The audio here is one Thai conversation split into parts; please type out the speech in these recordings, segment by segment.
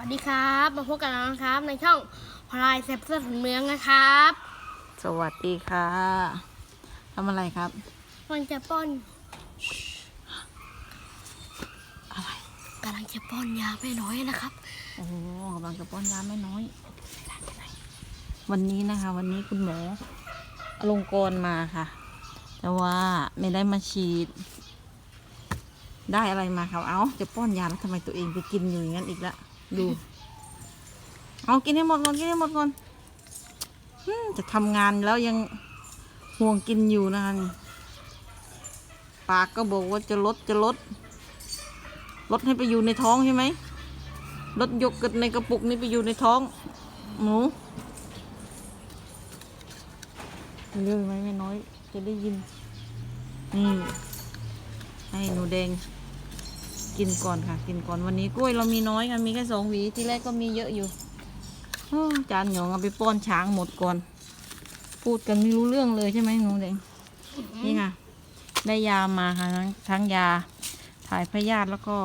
วัสดีครับ มาพบกันแล้วนะครับ ในช่องพลายแซ่บเสื้อถุนเมืองนะครับ สวัสดีค่ะทำอะไรครับ มันจะป้อนอะไรกำลังจะป้อนยาไม่น้อยนะครับ โอ้กำลังจะป้อนยาไม่น้อย วันนี้นะคะ วันนี้คุณหมออลงกรณ์มาค่ะ แต่ว่าไม่ได้มาฉีด ได้อะไรมาครับ เอาจะป้อนยาแล้วทำไมตัวเองไปกินอยู่อย่างนั้นอีกละ ดู เอากินให้หมดก่อนกินให้หมดก่อนจะทำงานแล้วยังห่วงกินอยู่นะคะปากก็บอกว่าจะลดจะลด ลดให้ไปอยู่ในท้องใช่ไหมลดยกกิดในกระปุกนี้ไปอยู่ในท้องหมูเรื่องไหมไม่น้อย จะได้ยินนี่ให้หนูแดง กินก่อนค่ะ กินก่อนวันนี้กล้วยเรามีน้อยค่ะมีแค่สองหวีที่แรกก็มีเยอะอยู่อ้อจานหยองเอาไปป้อนช้างหมดก่อน พูดกันไม่รู้เรื่องเลยใช่ไหมหนูแดงนี่ค่ะ ได้ยามาค่ะทั้งทั้งยาถ่ายพยาธิแล้วก็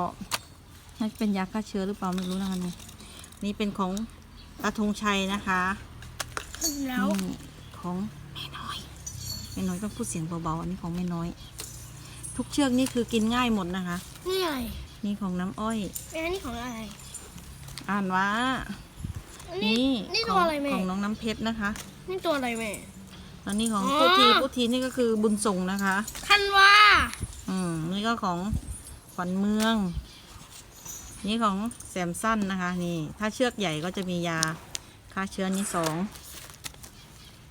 น่าจะเป็นยาฆ่าเชื้อหรือเปล่าไม่รู้นะคะนี่นี่เป็นของตาธงชัยนะคะแล้วนี่ของแม่น้อยแม่น้อยต้องพูดเสียงเบาๆอันนี้ของแม่น้อย ทุกเชือกนี่คือกินง่ายหมดนะคะนี่อะไร นี่ของน้ำอ้อย แม่นี่ของอะไร อ่านว่าอันนี่นี่นี่ขตัอวงอะไรแม่ ของน้องน้ำเพชรนะคะนี่ตัวอะไรแม่ แล้วนี่ของอ๋อ พุทธีพุทธีนี่ก็คือบุญส่งนะคะ คันว่าอืมนี่ก็ของขวัญเมือง นี่ของแซมสั้นนะคะ นี่ ถ้าเชือกใหญ่ก็จะมียาฆ่าเชื้อนี่สอง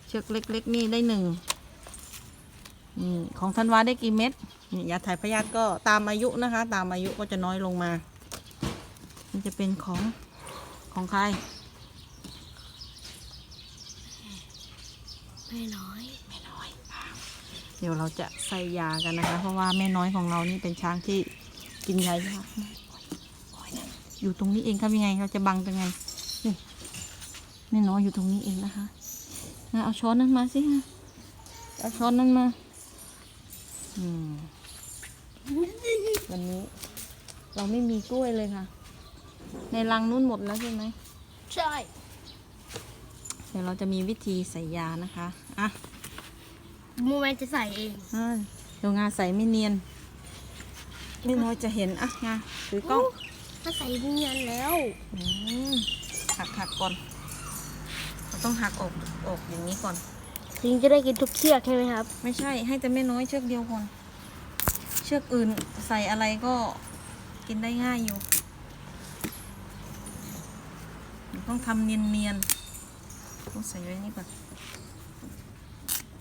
เชือกเล็กๆนี่ได้หนึ่งนี่ของธันวาได้กี่เม็ด นี่ยาถ่ายพยาธิก็ตามอายุนะคะ ตามอายุก็จะน้อยลงมานี่จะเป็นของของใครไม่น้อยแม่น้อยเดี๋ยวเราจะใส่ยากันนะคะ เพราะว่าแม่น้อยของเรานี่เป็นช้างที่กินยายากโอ้ยนะอยู่ตรงนี้เองทำยังไงเราจะบังยังไงนี่แม่น้อยอยู่ตรงนี้เองนะคะนะเอาช้อนนั้นมาสิฮะเอาช้อนนั้นมา อืม วันนี้ เราไม่มีกล้วยเลยค่ะ ในรังนู้นหมดแล้วใช่ไหมใช่ เดี๋ยวเราจะมีวิธีใส่ยานะคะอะมูแมนจะใส่เองอ่าเดี๋ยวงาใส่ไม่เนียน ไม่น้อยจะเห็นอะงาถือกล้องถ้าใส่เนียนแล้วอืมหักหักก่อนเราต้องหักออกออกอย่างนี้ก่อนถึงจะได้กินทุกเชือกใช่ไหมครับ ไม่ใช่ให้แต่ไม่น้อยเชือกเดียวก่อน เชือกอื่นใส่อะไรก็กินได้ง่ายอยู่ ต้องทำเนียนๆต้องใส่ไว้นี่ก่อน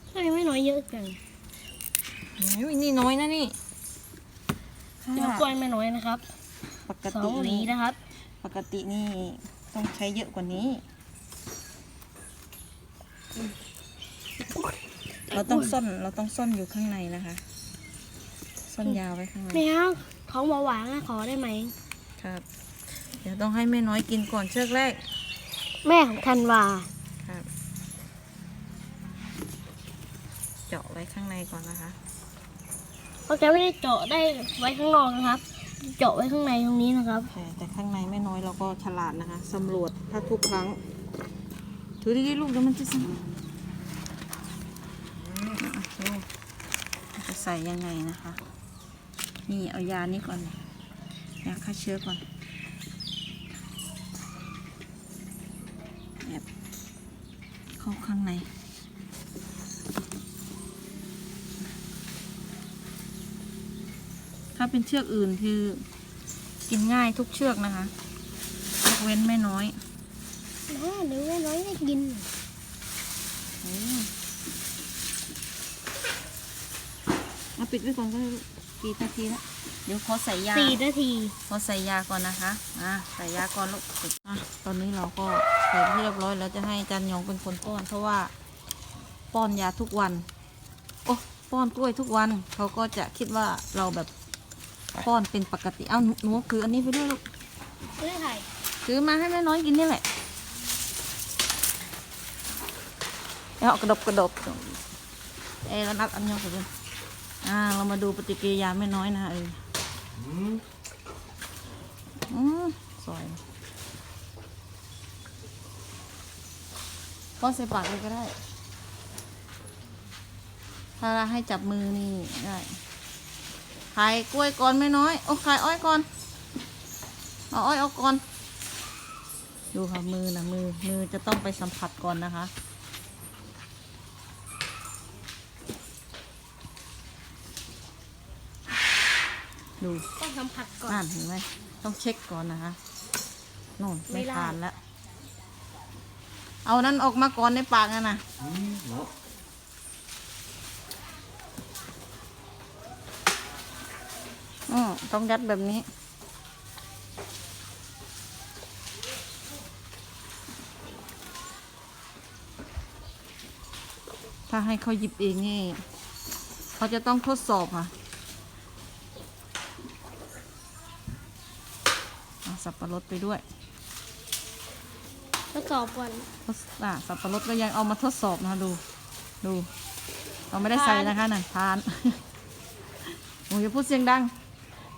ใช่ไม่น้อยเยอะจังอุ้ยนี่น้อยนะนี่เดี๋ยวกล้วยไม่น้อยนะครับปกสอติงหวีนี่นะครับ ปกตินี่ต้องใช้เยอะกว่านี้ เราต้องซ่อนเราต้องซ่อนอยู่ข้างในนะคะซ่อ นยาวไว้ข้างในแมวของเบาหวานนะขอได้ไหมครับ เดี๋ยวต้องให้แม่น้อยกินก่อนเชือกแรก แม่ของธันวาครับ เจาะไว้ข้างในก่อนนะคะเขาจะไม่ได้เจาะได้ไว้ข้างนอกนะครับ เจาะไว้ข้างในตรงนี้นะครับ แต่แต่ข้างในแม่น้อยเราก็ฉลาดนะคะสำรวจถ้าทุกครั้ง ถือดีๆลูกเดี๋ยวมันจะสั่นอะดูจะใส่ยังไงนะคะ นี่เอายานี้ก่อนยาฆ่าเชื้อก่อนแอบเข้าข้างในถ้าเป็นเชือกอื่นคือกินง่ายทุกเชือกนะคะยกเว้นไม่น้อยแม่เดี๋ยวแม่น้อยได้กินโอ้เอาปิดไว้ก่อนก็ได้ลู กกี่นาทีละเดี๋ยวขอใส่ยาสี่นาทีขอใส่ยาก่อนนะคะอะใส่ยาก่อนลูกอะตอนนี้เราก็ใส่ที่เรียบร้อยแล้วจะให้อาจันยองเป็นคนป้อน เพราะว่าป้อนยาทุกวันโอ้ป้อนกล้วยทุกวันเขาก็จะคิดว่าเราแบบป้อนเป็นปกติเอ้าหนูหนูคืออันนี้ไปด้วยลูกไม่ได้ถ่ายซื้อมาให้แม่น้อยกินนี่แหละเอากระดบกระดบเอ้ยแล้วนัดอันยองกัน อ่า เรามาดูปฏิกิริยาไม่น้อยนะเอออืมสวยป้อใส่ปากเลยก็ได้ ถ้าเราให้จับมือนี่ได้ขายกล้วยก่อนไม่น้อย โอ้ขายอ้อยก่อน เอาอ้อยเอาก่อน ดูค่ะมือนะมือมือจะต้องไปสัมผัสก่อนนะคะ ดูต้องสัมผัสก่อนอ่านเห็นไหมต้องเช็คก่อนนะคะโน่นไม่ไม่ได้ทานแล้ว เอานั้นออกมาก่อนในปากนะนะอืมต้องยัดแบบนี้ถ้าให้เขาหยิบเองนี่ เขาจะต้องทดสอบค่ะ เอา สับปะรดไปด้วยทดสอบก่อนทดอะสับปะรดก็ยังเอามาทดสอบนะคะดู ดูเราไม่ได้ใส่นะคะน่ะทานโอ้ยอย่าพูดเสียงดัง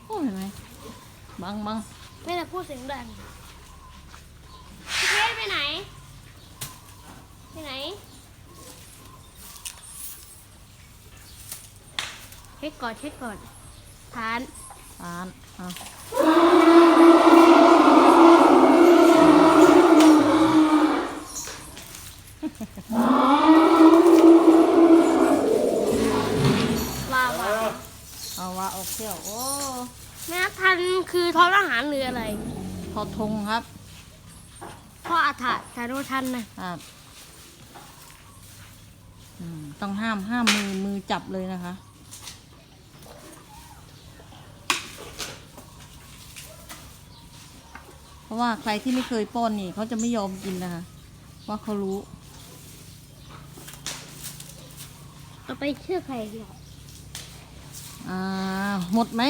โอ้ยเห็นไหมบังบังไม่ได้พูดเสียงดังพี่เพชรไปไหน ไปไหนเช็คก่อนเช็คก่อนทานทานเอา อทงครับ พ่ออาถรรพ์แต่โนทันนะครับอืมต้องห้ามห้ามมือมือจับเลยนะคะ เพราะว่าใครที่ไม่เคยป้อนนี่เขาจะไม่ยอมกินนะคะ ว่าเขารู้เอาไปเชื่อใครหรออ่าหมดไหม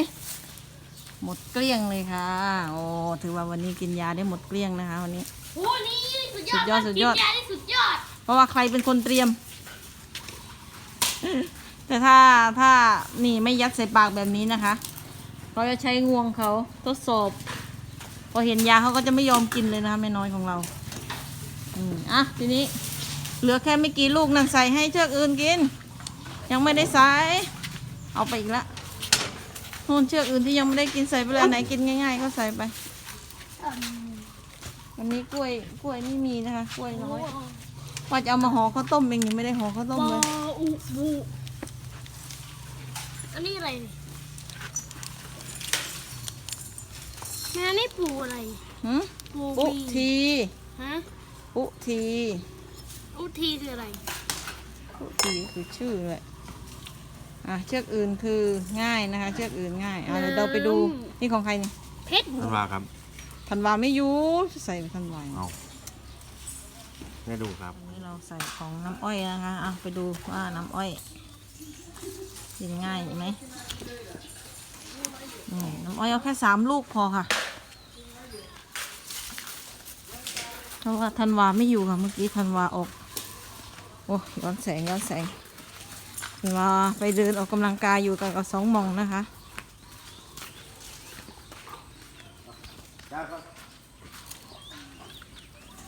หมดเกลี้ยงเลยค่ะ โอ้ถือว่าวันนี้กินยาได้หมดเกลี้ยงนะคะวันนี้ โอ้นี่สุดยอดสุดยอดสุดยอด กินยาได้สุดยอด เพราะว่าใครเป็นคนเตรียม แต่ถ้าถ้านี่ไม่ยัดใส่ปากแบบนี้นะคะเราจะใช้งวงเขาทดสอบ พอเห็นยาเขาก็จะไม่ยอมกินเลยนะคะแม่น้อยของเรา อืมอะทีนี้ เหลือแค่ไม่กี่ลูกนั่นใส่ให้เชือกอื่นกิน ยังไม่ได้ใส่เอาไปอีกละ นู่นเชือกอื่นที่ยังไม่ได้กินใส่ไปเลยอันไหนกินง่ายๆก็ใส่ไป วันนี้กล้วยกล้วยไม่มีนะคะ กล้วยน้อยว่าจะเอามาห่อข้าวต้มเองยังไม่ได้ห่อข้าวต้มบอเลยอุบูอันนี้อะไรเนี่ยแม่นี่ปูอะไรหืมปูปุบีทีฮะปุทีอุทีคืออะไรปุทีคือชื่อเลย อะเชือกอื่นคือง่ายนะคะ เชือกอื่นง่ายอะเดี๋ยวเราไปดูนี่ของใครนี่เพชรธันวาครับ ธันวาไม่อยู่ใส่ธันวาเอาไม่ดูครับอันนี้เราใส่ของน้ำอ้อยนะคะอะไปดูว่าน้ำอ้อยกินง่ายไหมนี่น้ำอ้อยเอาแค่สามลูกพอค่ะเพราะว่าธันวาไม่อยู่ค่ะเมื่อกี้ธันวาออก โอ้ย้อนแสงย้อนแสง มาไปเดินออกกำลังกายอยู่กับกับสองมองนะคะ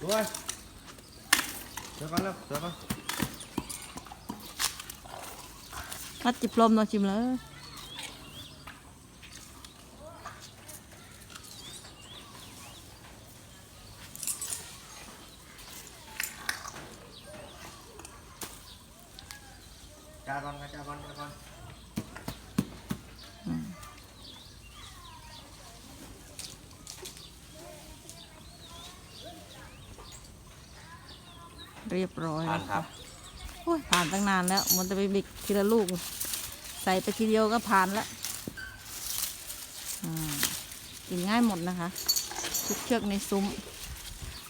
ด้วยเดี๋ยวก่อนแล้วเดี๋ยวก่อนมัดจิบลมเนาะจิมเลย จ้าก่อนจ้าก่อนจ้าก่อน เรียบร้อยผ่านแล้วครับโอ้ยผ่านตั้งนานแล้ว มันจะไปบิกทีละลูก ใส่ไปทีเดียวก็ผ่านแล้วอืมกินง่ายหมดนะคะ ทุกเชือกในซุ้ม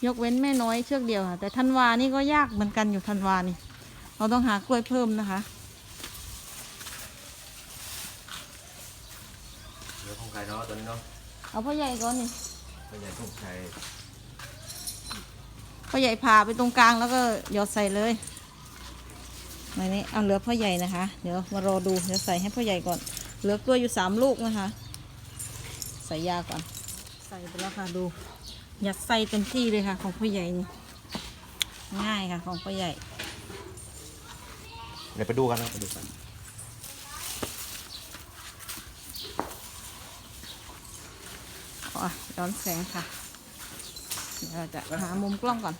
ยกเว้นแม่น้อยเชือกเดียวค่ะ แต่ธันวานี่ก็ยากเหมือนกันอยู่ธันวานี่ เราต้องหากล้วยเพิ่มนะคะเดี๋ยวของใครเนาะตัวนี้เนาะเอาพ่อใหญ่ก่อนนี่เป็นอย่างทุ่งชัย พ่อใหญ่ผ่าไปตรงกลางแล้วก็หยอดใส่เลยในนี้เอาเหลือพ่อใหญ่นะคะ เดี๋ยวมารอดูเดี๋ยวใส่ให้พ่อใหญ่ก่อน เหลือกล้วยอยู่สามลูกนะคะ ใส่ยาก่อน ใส่ไปแล้วค่ะดูยัดใส่เต็มที่เลยค่ะ ของพ่อใหญ่นี่อืง่ายค่ะของพ่อใหญ่ เดี๋ยวไปดูกันนะไปดูกันอ๋อย้อนแสงค่ะ เดี๋ยวเราจะหามุมกล้องก่อน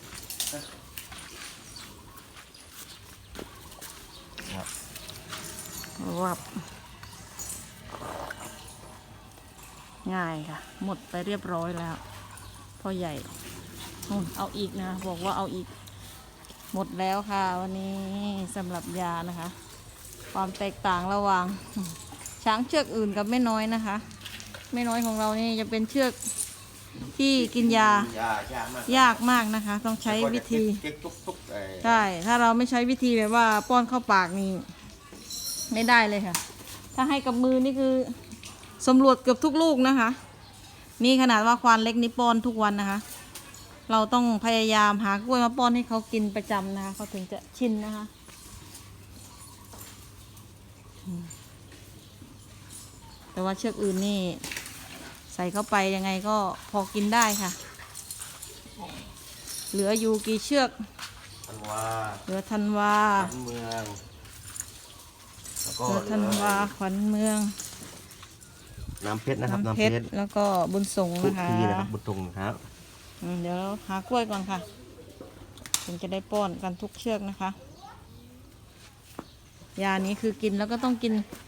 ครับวับง่ายค่ะ หมดไปเรียบร้อยแล้วพ่อใหญ่นู่นเอาอีกนะ บอกว่าเอาอีก หมดแล้วค่ะ วันนี้สำหรับยานะคะ ความแตกต่างระหว่าง ช้างเชือกอื่นกับแม่น้อยนะคะ แม่น้อยของเรานี่จะเป็นเชือก ที่กินยา ยายากมากยากมากนะคะ ต้องใช้วิธี เก๊กตุ๊กตุ๊กไอ้ใช่ ถ้าเราไม่ใช้วิธีแบบว่าป้อนเข้าปากนี่ไม่ได้เลยค่ะ ถ้าให้กับมือนี่คือสำรวจเกือบทุกลูกนะคะ นี่ขนาดว่าควานเล็กนี่ป้อนทุกวันนะคะ เราต้องพยายามหากล้วยมาป้อนให้เขากินประจำนะคะเขาถึงจะชินนะคะอืมแต่ว่าเชือกอื่นนี่ ใส่เข้าไปยังไงก็พอกินได้ค่ะ เหลืออยู่กี่เชือก ธันวาเหลือธันวาขวัญเมือง แล้วก็เหลือธันวาขวัญเมืองน้ำเพชรนะครับ น้ำน้ำเพเพชชรรแล้วก็บุญสงฆ์ทุกนะคะทีนะครับบุตรงนะครับอืมเดี๋ยวหากล้วยก่อนค่ะถึงจะได้ป้อนกันทุกเชือกนะคะ ยานี้คือกินแล้วก็ต้องกินมา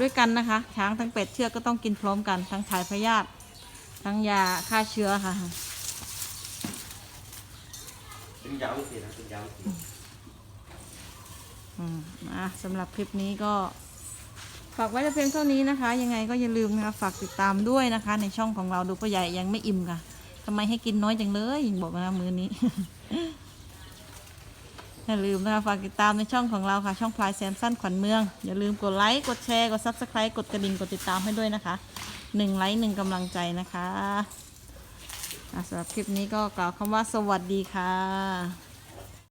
ด้วยกันนะคะ ช้างทั้งเป็ดเชือกก็ต้องกินพร้อมกัน ทั้งถ่ายพยาธิทั้งยาฆ่าเชื้อค่ะเป็นยาวสินะเป็นยาวสิอืมอะสำหรับคลิปนี้ก็ฝากไว้แต่เพียงเท่านี้นะคะ ยังไงก็อย่าลืมนะคะฝากติดตามด้วยนะคะ ในช่องของเราดูพ่อใหญ่ยังไม่อิ่มค่ะทำไมให้กินน้อยจังเลยบอกนะมือนี้ อย่าลืมนะคะฝากติดตามในช่องของเราค่ะ ช่องพลายแซมสั้นขวัญเมือง อย่าลืมกดไลค์กดแชร์กดซับสไครต์กดกระดิ่งกดติดตามให้ด้วยนะคะหนึ่งไลค์หนึ่งกำลังใจนะคะอะสำหรับคลิปนี้ก็กล่าวคำว่าสวัสดีค่ะ